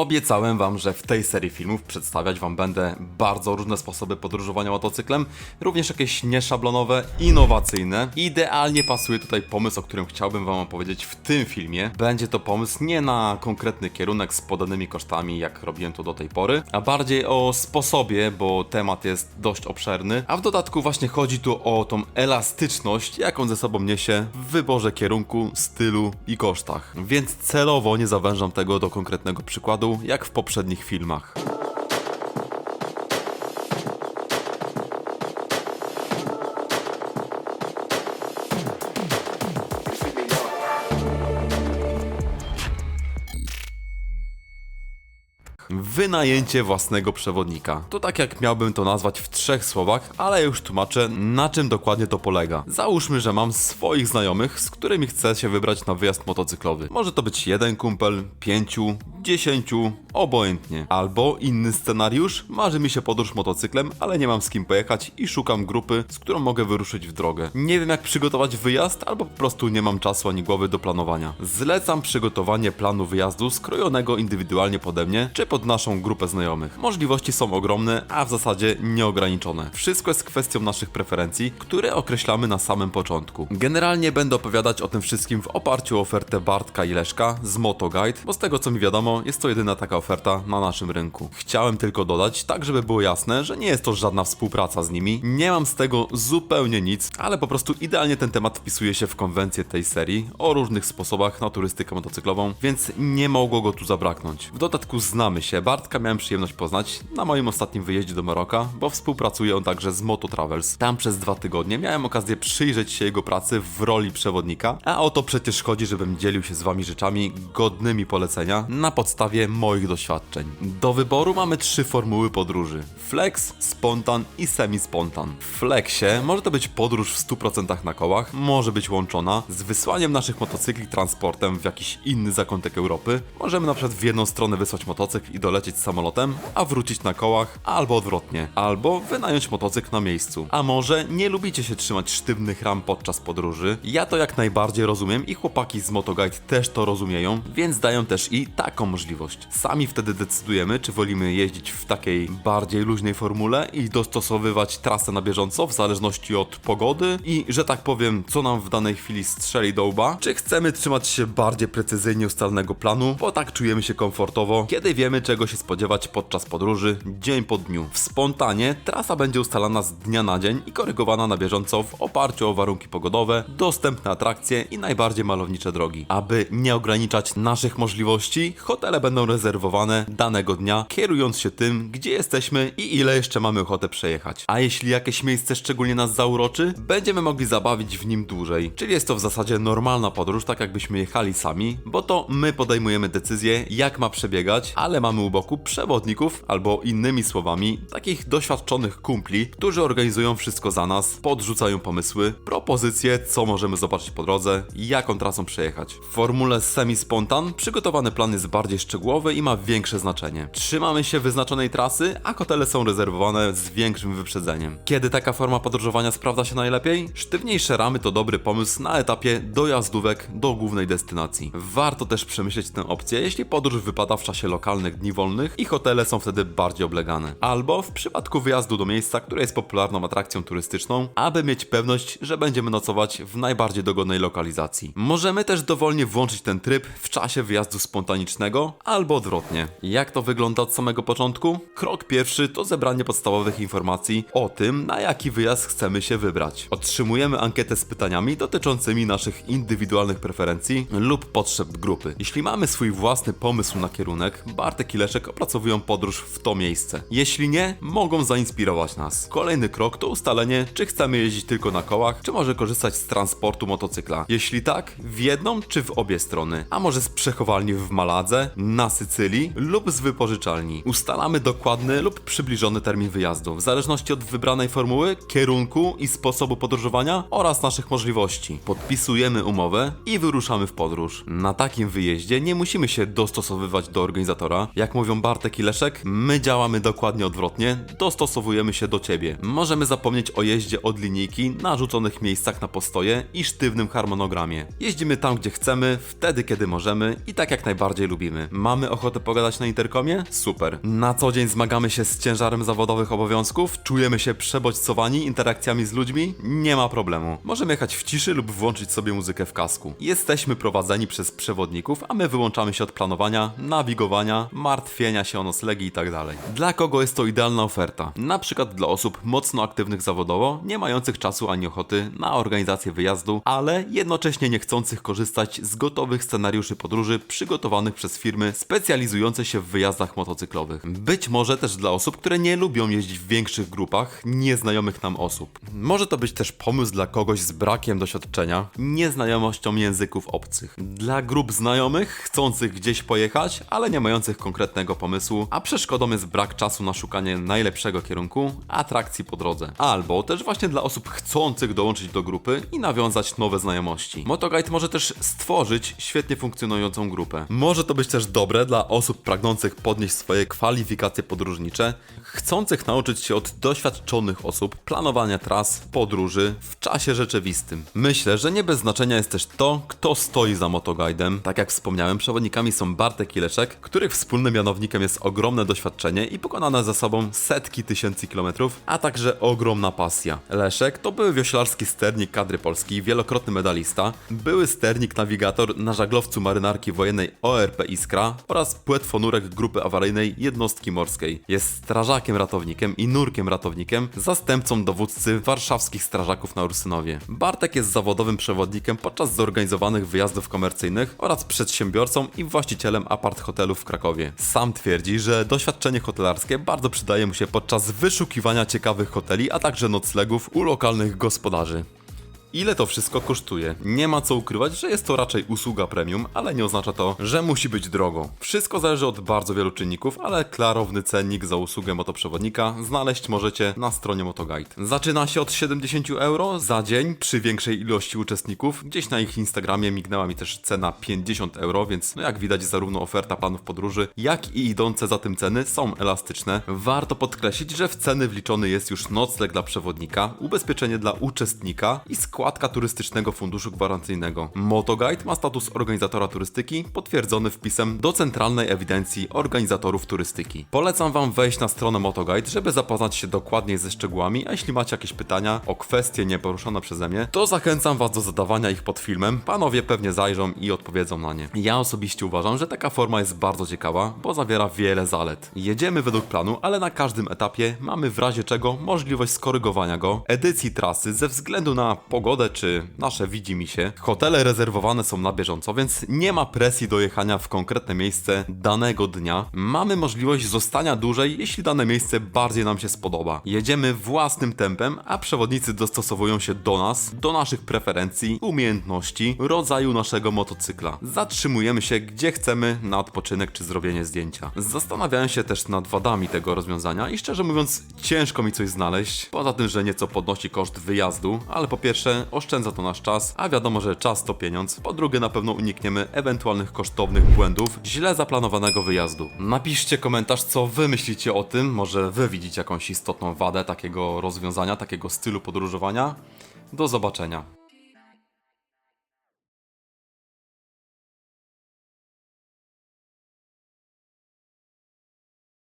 Obiecałem wam, że w tej serii filmów przedstawiać wam będę bardzo różne sposoby podróżowania motocyklem, również jakieś nieszablonowe, innowacyjne. Idealnie pasuje tutaj pomysł, o którym chciałbym wam opowiedzieć w tym filmie. Będzie to pomysł nie na konkretny kierunek z podanymi kosztami, jak robiłem to do tej pory, a bardziej o sposobie, bo temat jest dość obszerny, a w dodatku właśnie chodzi tu o tą elastyczność, jaką ze sobą niesie w wyborze kierunku, stylu i kosztach. Więc celowo nie zawężam tego do konkretnego przykładu, jak w poprzednich filmach. Wynajęcie własnego przewodnika. To tak jak miałbym to nazwać w trzech słowach, ale już tłumaczę na czym dokładnie to polega. Załóżmy, że mam swoich znajomych, z którymi chcę się wybrać na wyjazd motocyklowy. Może to być jeden kumpel, pięciu, dziesięciu, obojętnie. Albo inny scenariusz, marzy mi się podróż motocyklem, ale nie mam z kim pojechać i szukam grupy, z którą mogę wyruszyć w drogę. Nie wiem jak przygotować wyjazd, albo po prostu nie mam czasu ani głowy do planowania. Zlecam przygotowanie planu wyjazdu skrojonego indywidualnie pode mnie, czy pod naszą grupę znajomych. Możliwości są ogromne, a w zasadzie nieograniczone. Wszystko jest kwestią naszych preferencji, które określamy na samym początku. Generalnie będę opowiadać o tym wszystkim w oparciu o ofertę Bartka i Leszka z Motoguide, bo z tego co mi wiadomo, jest to jedyna taka oferta na naszym rynku. Chciałem tylko dodać, tak żeby było jasne, że nie jest to żadna współpraca z nimi, nie mam z tego zupełnie nic, ale po prostu idealnie ten temat wpisuje się w konwencję tej serii o różnych sposobach na turystykę motocyklową, więc nie mogło go tu zabraknąć. W dodatku znamy się, Bartka miałem przyjemność poznać na moim ostatnim wyjeździe do Maroka, bo współpracuje on także z Moto Travels. Tam przez dwa tygodnie miałem okazję przyjrzeć się jego pracy w roli przewodnika, a o to przecież chodzi, żebym dzielił się z wami rzeczami godnymi polecenia na podstawie moich doświadczeń. Do wyboru mamy trzy formuły podróży: flex, spontan i semi-spontan. W flexie może to być podróż w 100% na kołach, może być łączona z wysłaniem naszych motocykli transportem w jakiś inny zakątek Europy. Możemy na przykład w jedną stronę wysłać motocykl i dolecieć samolotem, a wrócić na kołach, albo odwrotnie. Albo wynająć motocykl na miejscu. A może nie lubicie się trzymać sztywnych ram podczas podróży? Ja to jak najbardziej rozumiem i chłopaki z Motoguide też to rozumieją, więc dają też i taką możliwość. Sami wtedy decydujemy, czy wolimy jeździć w takiej bardziej luźnej formule i dostosowywać trasę na bieżąco w zależności od pogody i, że tak powiem, co nam w danej chwili strzeli do łba, czy chcemy trzymać się bardziej precyzyjnie ustalnego planu, bo tak czujemy się komfortowo, kiedy wiemy czego się spodziewać podczas podróży, dzień po dniu. W spontanie trasa będzie ustalana z dnia na dzień i korygowana na bieżąco w oparciu o warunki pogodowe, dostępne atrakcje i najbardziej malownicze drogi. Aby nie ograniczać naszych możliwości, hotele będą rezerwowane danego dnia, kierując się tym, gdzie jesteśmy i ile jeszcze mamy ochotę przejechać. A jeśli jakieś miejsce szczególnie nas zauroczy, będziemy mogli zabawić w nim dłużej. Czyli jest to w zasadzie normalna podróż, tak jakbyśmy jechali sami, bo to my podejmujemy decyzję, jak ma przebiegać, ale mamy u boku przewodników, albo innymi słowami, takich doświadczonych kumpli, którzy organizują wszystko za nas, podrzucają pomysły, propozycje, co możemy zobaczyć po drodze, jaką trasą przejechać. W formule semi-spontan przygotowany plan jest bardziej szczegółowy i ma większe znaczenie. Trzymamy się wyznaczonej trasy, a hotele są rezerwowane z większym wyprzedzeniem. Kiedy taka forma podróżowania sprawdza się najlepiej? Sztywniejsze ramy to dobry pomysł na etapie dojazdówek do głównej destynacji. Warto też przemyśleć tę opcję, jeśli podróż wypada w czasie lokalnych dni wolnych i hotele są wtedy bardziej oblegane. Albo w przypadku wyjazdu do miejsca, które jest popularną atrakcją turystyczną, aby mieć pewność, że będziemy nocować w najbardziej dogodnej lokalizacji. Możemy też dowolnie włączyć ten tryb w czasie wyjazdu spontanicznego, albo odwrotnie. Jak to wygląda od samego początku? Krok pierwszy to zebranie podstawowych informacji o tym, na jaki wyjazd chcemy się wybrać. Otrzymujemy ankietę z pytaniami dotyczącymi naszych indywidualnych preferencji lub potrzeb grupy. Jeśli mamy swój własny pomysł na kierunek, Bartek i Opracowują podróż w to miejsce. Jeśli nie, mogą zainspirować nas. Kolejny krok to ustalenie, czy chcemy jeździć tylko na kołach, czy może korzystać z transportu motocykla. Jeśli tak, w jedną czy w obie strony. A może z przechowalni w Maladze, na Sycylii lub z wypożyczalni. Ustalamy dokładny lub przybliżony termin wyjazdu, w zależności od wybranej formuły, kierunku i sposobu podróżowania oraz naszych możliwości. Podpisujemy umowę i wyruszamy w podróż. Na takim wyjeździe nie musimy się dostosowywać do organizatora. Jak mówią Bartek i Leszek, my działamy dokładnie odwrotnie, dostosowujemy się do ciebie. Możemy zapomnieć o jeździe od linijki, narzuconych miejscach na postoje i sztywnym harmonogramie. Jeździmy tam, gdzie chcemy, wtedy, kiedy możemy i tak jak najbardziej lubimy. Mamy ochotę pogadać na interkomie? Super. Na co dzień zmagamy się z ciężarem zawodowych obowiązków? Czujemy się przebodźcowani interakcjami z ludźmi? Nie ma problemu. Możemy jechać w ciszy lub włączyć sobie muzykę w kasku. Jesteśmy prowadzeni przez przewodników, a my wyłączamy się od planowania, nawigowania, martwienia się o noclegi i tak dalej. Dla kogo jest to idealna oferta? Na przykład dla osób mocno aktywnych zawodowo, nie mających czasu ani ochoty na organizację wyjazdu, ale jednocześnie nie chcących korzystać z gotowych scenariuszy podróży przygotowanych przez firmy specjalizujące się w wyjazdach motocyklowych. Być może też dla osób, które nie lubią jeździć w większych grupach nieznajomych nam osób. Może to być też pomysł dla kogoś z brakiem doświadczenia, nieznajomością języków obcych. Dla grup znajomych chcących gdzieś pojechać, ale nie mających konkretnego pomysłu, a przeszkodą jest brak czasu na szukanie najlepszego kierunku, atrakcji po drodze. Albo też właśnie dla osób chcących dołączyć do grupy i nawiązać nowe znajomości. Motoguide może też stworzyć świetnie funkcjonującą grupę. Może to być też dobre dla osób pragnących podnieść swoje kwalifikacje podróżnicze, chcących nauczyć się od doświadczonych osób planowania tras, podróży w czasie rzeczywistym. Myślę, że nie bez znaczenia jest też to, kto stoi za motoguidem. Tak jak wspomniałem, przewodnikami są Bartek i Leszek, których wspólnym mianownikiem jest ogromne doświadczenie i pokonane za sobą setki tysięcy kilometrów, a także ogromna pasja. Leszek to były wioślarski sternik kadry Polski, wielokrotny medalista, były sternik nawigator na żaglowcu marynarki wojennej ORP Iskra oraz płetwonurek grupy awaryjnej jednostki morskiej. Jest strażakiem ratownikiem i nurkiem ratownikiem, zastępcą dowódcy warszawskich strażaków na Ursynowie. Bartek jest zawodowym przewodnikiem podczas zorganizowanych wyjazdów komercyjnych oraz przedsiębiorcą i właścicielem apart hotelu w Krakowie. Sam twierdzi, że doświadczenie hotelarskie bardzo przydaje mu się podczas wyszukiwania ciekawych hoteli, a także noclegów u lokalnych gospodarzy. Ile to wszystko kosztuje? Nie ma co ukrywać, że jest to raczej usługa premium, ale nie oznacza to, że musi być drogo. Wszystko zależy od bardzo wielu czynników, ale klarowny cennik za usługę motoprzewodnika znaleźć możecie na stronie Motoguide. Zaczyna się od 70 euro za dzień przy większej ilości uczestników. Gdzieś na ich Instagramie mignęła mi też cena 50 euro, więc no jak widać zarówno oferta planów podróży, jak i idące za tym ceny są elastyczne. Warto podkreślić, że w ceny wliczony jest już nocleg dla przewodnika, ubezpieczenie dla uczestnika i składka turystycznego funduszu gwarancyjnego. Motoguide ma status organizatora turystyki potwierdzony wpisem do Centralnej Ewidencji Organizatorów Turystyki. Polecam Wam wejść na stronę Motoguide, żeby zapoznać się dokładniej ze szczegółami, a jeśli macie jakieś pytania o kwestie nieporuszone przeze mnie, to zachęcam Was do zadawania ich pod filmem. Panowie pewnie zajrzą i odpowiedzą na nie. Ja osobiście uważam, że taka forma jest bardzo ciekawa, bo zawiera wiele zalet. Jedziemy według planu, ale na każdym etapie mamy w razie czego możliwość skorygowania go, edycji trasy ze względu na pogodę czy nasze widzi się. Hotele rezerwowane są na bieżąco, więc nie ma presji do jechania w konkretne miejsce danego dnia. Mamy możliwość zostania dłużej, jeśli dane miejsce bardziej nam się spodoba. Jedziemy własnym tempem, a przewodnicy dostosowują się do nas, do naszych preferencji, umiejętności, rodzaju naszego motocykla. Zatrzymujemy się gdzie chcemy na odpoczynek czy zrobienie zdjęcia. Zastanawiałem się też nad wadami tego rozwiązania i szczerze mówiąc ciężko mi coś znaleźć, poza tym, że nieco podnosi koszt wyjazdu, ale po pierwsze oszczędza to nasz czas, a wiadomo, że czas to pieniądz. Po drugie, na pewno unikniemy ewentualnych kosztownych błędów źle zaplanowanego wyjazdu. Napiszcie komentarz, co wy myślicie o tym. Może wy widzicie jakąś istotną wadę takiego rozwiązania, takiego stylu podróżowania. Do zobaczenia.